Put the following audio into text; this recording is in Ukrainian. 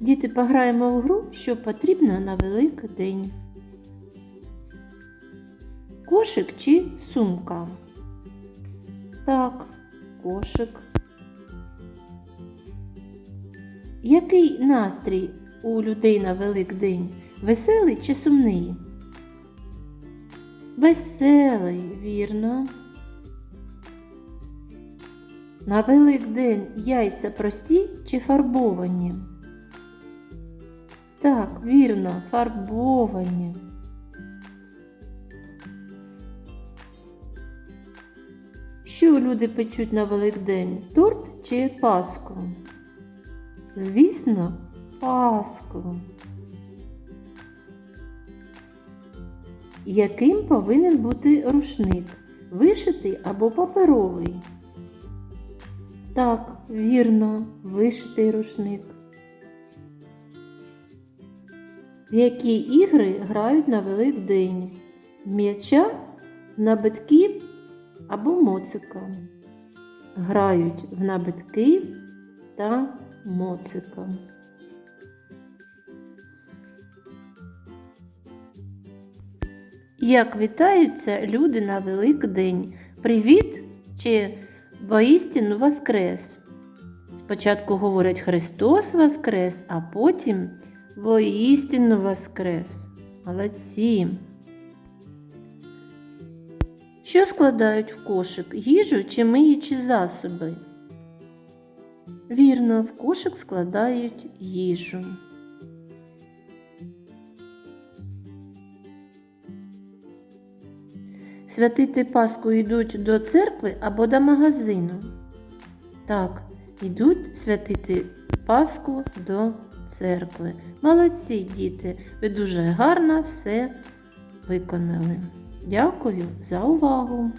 Діти пограємо в гру, що потрібно на Великий день. Кошик чи сумка? Так, кошик. Який настрій у людей на Великдень? Веселий чи сумний? Веселий, вірно. На Великдень яйця прості чи фарбовані? Так, вірно, фарбовані. Що люди печуть на Великдень? Торт чи паску? Звісно, паску. Яким повинен бути рушник? Вишитий або паперовий? Так, вірно, вишитий рушник. В які ігри грають на Великдень? М'яча, на битки або моцика. Грають в набитки та моцика. Як вітаються люди на Великдень? Привіт чи воістину Воскрес? Спочатку говорять Христос Воскрес, а потім воістину Воскрес. Молодці. Що складають в кошик? Їжу чи миючі засоби? Вірно, в кошик складають їжу. Святити Пасху йдуть до церкви або до магазину. Так, йдуть святити Пасху до церкви. Молодці діти, ви дуже гарно все виконали. Дякую за увагу!